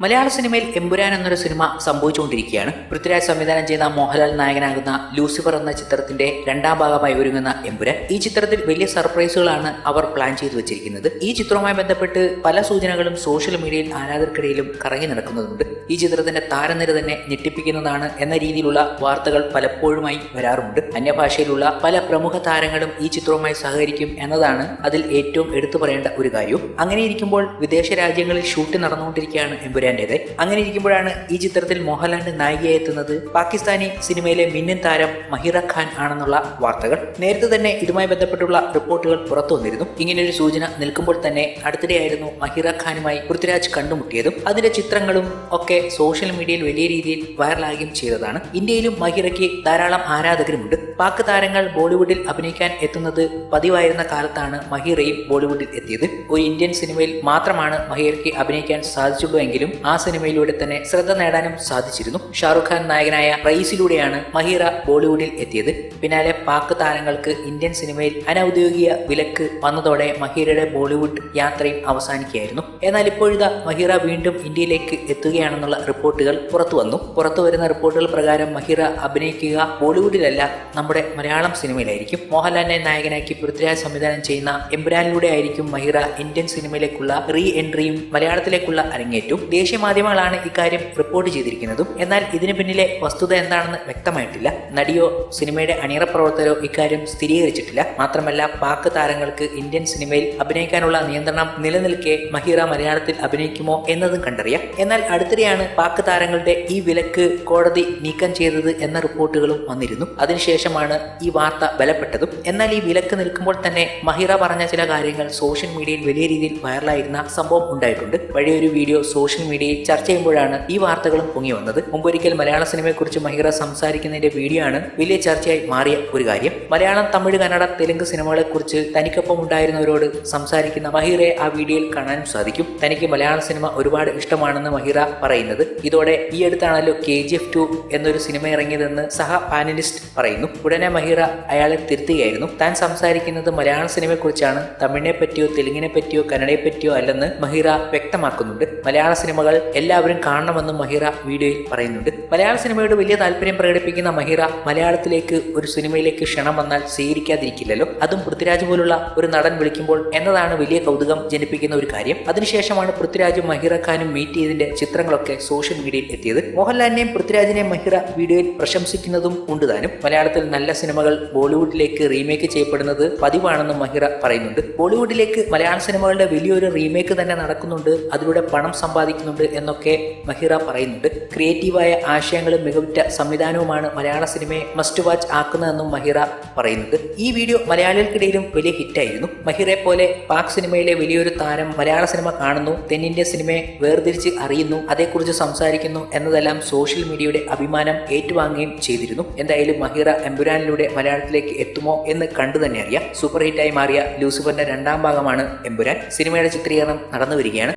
മലയാള സിനിമയിൽ എമ്പുരാൻ എന്നൊരു സിനിമ സംഭവിച്ചുകൊണ്ടിരിക്കുകയാണ്. പൃഥ്വിരാജ് സംവിധാനം ചെയ്ത മോഹൻലാൽ നായകനാകുന്ന ലൂസിഫർ എന്ന ചിത്രത്തിന്റെ രണ്ടാം ഭാഗമായി ഒരുങ്ങുന്ന എമ്പുരാൻ. ഈ ചിത്രത്തിൽ വലിയ സർപ്രൈസുകളാണ് അവർ പ്ലാൻ ചെയ്തു വെച്ചിരിക്കുന്നത്. ഈ ചിത്രവുമായി ബന്ധപ്പെട്ട് പല സൂചനകളും സോഷ്യൽ മീഡിയയിൽ ആരാധകർക്കിടയിലും കറങ്ങി നടക്കുന്നതുണ്ട്. ഈ ചിത്രത്തിന്റെ താരനിര തന്നെ ഞെട്ടിപ്പിക്കുന്നതാണ് എന്ന രീതിയിലുള്ള വാർത്തകൾ പലപ്പോഴുമായി വരാറുണ്ട്. അന്യഭാഷയിലുള്ള പല പ്രമുഖ താരങ്ങളും ഈ ചിത്രവുമായി സഹകരിക്കും എന്നതാണ് അതിൽ ഏറ്റവും എടുത്തു പറയേണ്ട ഒരു കാര്യം. അങ്ങനെയിരിക്കുമ്പോൾ വിദേശ രാജ്യങ്ങളിൽ ഷൂട്ട് നടന്നുകൊണ്ടിരിക്കുകയാണ് എമ്പുരാന്റേത് അങ്ങനെ ഇരിക്കുമ്പോഴാണ് ഈ ചിത്രത്തിൽ മോഹൻലാലിന്റെ നായികയായി എത്തുന്നത്. പാകിസ്ഥാനി സിനിമയിലെ മിന്നൻ താരം മഹിറ ഖാൻ ആണെന്നുള്ള വാർത്തകൾ. നേരത്തെ തന്നെ ഇതുമായി ബന്ധപ്പെട്ടുള്ള റിപ്പോർട്ടുകൾ പുറത്തു വന്നിരുന്നു. ഇങ്ങനെയൊരു സൂചന നിൽക്കുമ്പോൾ തന്നെ അടുത്തിടെയായിരുന്നു മഹിറ ഖാനുമായി പൃഥ്വിരാജ് കണ്ടുമുട്ടിയതും. അതിന്റെ ചിത്രങ്ങളും ഒക്കെ സോഷ്യൽ മീഡിയയിൽ വലിയ രീതിയിൽ വൈറലാകുകയും ചെയ്തതാണ്. ഇന്ത്യയിലും മഹിറയ്ക്ക് ധാരാളം ആരാധകരുമുണ്ട്. പാക് താരങ്ങൾ ബോളിവുഡിൽ അഭിനയിക്കാൻ എത്തുന്നത് പതിവായിരുന്ന കാലത്താണ് മഹിറയും ബോളിവുഡിൽ എത്തിയത്. ഒരു ഇന്ത്യൻ സിനിമയിൽ മാത്രമാണ് മഹിറയ്ക്ക് അഭിനയിക്കാൻ സാധിച്ചുള്ളൂ എങ്കിലും ആ സിനിമയിലൂടെ തന്നെ ശ്രദ്ധ നേടാനും സാധിച്ചിരുന്നു. ഷാറുഖ് ഖാൻ നായകനായ റയീസിലൂടെയാണ് മഹീറ ബോളിവുഡിൽ എത്തിയത്. പിന്നാലെ പാക് താരങ്ങൾക്ക് ഇന്ത്യൻ സിനിമയിൽ അനൌദ്യോഗിക വിലക്ക് വന്നതോടെ മഹീറയുടെ ബോളിവുഡ് യാത്രയും അവസാനിക്കുകയായിരുന്നു. എന്നാൽ ഇപ്പോഴിതാ മഹീറ വീണ്ടും ഇന്ത്യയിലേക്ക് എത്തുകയാണെന്നുള്ള റിപ്പോർട്ടുകൾ പുറത്തു വന്നു. പുറത്തു വരുന്ന റിപ്പോർട്ടുകൾ പ്രകാരം മഹീറ അഭിനയിക്കുക ബോളിവുഡിലല്ല നമ്മുടെ മലയാളം സിനിമയിലായിരിക്കും. മോഹൻലാലിനെ നായകനാക്കി പൃഥ്വിരാജ് സംവിധാനം ചെയ്യുന്ന എംബ്രാനിലൂടെ ആയിരിക്കും മഹീറ ഇന്ത്യൻ സിനിമയിലേക്കുള്ള റീ എൻട്രിയും മലയാളത്തിലേക്കുള്ള അരങ്ങേറ്റവും. ദേശീയ മാധ്യമങ്ങളാണ് ഇക്കാര്യം റിപ്പോർട്ട് ചെയ്തിരിക്കുന്നതും. എന്നാൽ ഇതിനു പിന്നിലെ വസ്തുത എന്താണെന്ന് വ്യക്തമായിട്ടില്ല. നടിയോ സിനിമയുടെ അണിയറ പ്രവർത്തകരോ ഇക്കാര്യം സ്ഥിരീകരിച്ചിട്ടില്ല. മാത്രമല്ല പാക് താരങ്ങൾക്ക് ഇന്ത്യൻ സിനിമയിൽ അഭിനയിക്കാനുള്ള നിയന്ത്രണം നിലനിൽക്കെ മഹിറ മലയാളത്തിൽ അഭിനയിക്കുമോ എന്നതും കണ്ടറിയാം. എന്നാൽ അടുത്തിടെയാണ് പാക് താരങ്ങളുടെ ഈ വിലക്ക് കോടതി നീക്കം ചെയ്തത് എന്ന റിപ്പോർട്ടുകളും വന്നിരുന്നു. അതിനുശേഷമാണ് ഈ വാർത്ത ബലപ്പെട്ടതും. എന്നാൽ ഈ വിലക്ക് നിൽക്കുമ്പോൾ തന്നെ മഹിറ പറഞ്ഞ ചില കാര്യങ്ങൾ സോഷ്യൽ മീഡിയയിൽ വലിയ രീതിയിൽ വൈറലായിരുന്ന സംഭവം ഉണ്ടായിട്ടുണ്ട്. വഴിയൊരു വീഡിയോ സോഷ്യൽ മീഡിയയിൽ ചർച്ച ചെയ്യുമ്പോഴാണ് ഈ വാർത്തകളും പൊങ്ങി വന്നത്. മുമ്പൊരിക്കൽ മലയാള സിനിമയെക്കുറിച്ച് മഹിറ സംസാരിക്കുന്നതിന്റെ വീഡിയോ ആണ് വലിയ ചർച്ചയായി മാറിയ ഒരു കാര്യം. മലയാളം തമിഴ് കന്നഡ തെലുങ്ക് സിനിമകളെക്കുറിച്ച് തനിക്കൊപ്പം ഉണ്ടായിരുന്നവരോട് സംസാരിക്കുന്ന മഹിറയെ ആ വീഡിയോയിൽ കാണാനും സാധിക്കും. തനിക്ക് മലയാള സിനിമ ഒരുപാട് ഇഷ്ടമാണെന്ന് മഹിറ പറയുന്നത്. ഇതോടെ ഈ അടുത്താണല്ലോ കെ ജി എഫ് ടു എന്നൊരു സിനിമ ഇറങ്ങിയതെന്ന് സഹ പാനലിസ്റ്റ് പറയുന്നു. ഉടനെ മഹിറ അയാളെ തിരുത്തുകയായിരുന്നു. താൻ സംസാരിക്കുന്നത് മലയാള സിനിമയെക്കുറിച്ചാണ്. തമിഴിനെ പറ്റിയോ തെലുങ്കിനെ പറ്റിയോ കന്നഡയെ പറ്റിയോ അല്ലെന്ന് മഹിറ വ്യക്തമാക്കുന്നുണ്ട്. മലയാള സിനിമകൾ എല്ലാവരും കാണണമെന്നും മഹിറ വീഡിയോയിൽ പറയുന്നുണ്ട്. മലയാള സിനിമയോട് വലിയ താല്പര്യം പ്രകടിപ്പിക്കുന്ന മഹിറ മലയാളത്തിലേക്ക് ഒരു സിനിമയിലേക്ക് ക്ഷണം വന്നാൽ സ്വീകരിക്കാതിരിക്കില്ലല്ലോ. അതും പൃഥ്വിരാജ് പോലുള്ള ഒരു നടൻ വിളിക്കുമ്പോൾ എന്നതാണ് വലിയ കൗതുകം ജനിപ്പിക്കുന്ന ഒരു കാര്യം. അതിനുശേഷമാണ് പൃഥ്വിരാജും മഹിറ ഖാനും മീറ്റ് ചെയ്തതിന്റെ ചിത്രങ്ങളൊക്കെ സോഷ്യൽ മീഡിയയിൽ എത്തിയത്. മോഹൻലാലിനെയും പൃഥ്വിരാജിനെയും മഹിറ വീഡിയോയിൽ പ്രശംസിക്കുന്നതും ഉണ്ട് താനും. മലയാളത്തിൽ നല്ല സിനിമകൾ ബോളിവുഡിലേക്ക് റീമേക്ക് ചെയ്യപ്പെടുന്നത് പതിവാണെന്നും മഹിറ പറയുന്നുണ്ട്. ബോളിവുഡിലേക്ക് മലയാള സിനിമകളുടെ വലിയൊരു റീമേക്ക് തന്നെ നടക്കുന്നുണ്ട്. അതിലൂടെ പണം സമ്പാദിക്കുന്നുണ്ട് എന്നൊക്കെ മഹിറ പറയുന്നുണ്ട്. ക്രിയേറ്റീവായ ആശയങ്ങളും മികവുറ്റ സംവിധാനവുമാണ് മലയാള സിനിമയെ മസ്റ്റ് വാച്ച് ആക്കുന്നതെന്നും മഹിറ പറയുന്നുണ്ട്. ഈ വീഡിയോ മലയാളികൾക്കിടയിലും വലിയ ഹിറ്റായിരുന്നു. മഹിറെ പോലെ പാക് സിനിമയിലെ വലിയൊരു താരം മലയാള സിനിമ കാണുന്നു തെന്നിന്ത്യൻ സിനിമയെ വേർതിരിച്ച് അറിയുന്നു അതേക്കുറിച്ച് സംസാരിക്കുന്നു എന്നതെല്ലാം സോഷ്യൽ മീഡിയയുടെ അഭിമാനം ഏറ്റുവാങ്ങുകയും ചെയ്തിരുന്നു. എന്തായാലും മഹിറ എമ്പുരാനിലൂടെ മലയാളത്തിലേക്ക് എത്തുമോ എന്ന് കണ്ടു തന്നെ അറിയാം. സൂപ്പർ ഹിറ്റായി മാറിയ ലൂസിഫറിന്റെ രണ്ടാം ഭാഗമാണ് എമ്പുരാൻ. സിനിമയുടെ ചിത്രീകരണം നടന്നു വരികയാണ്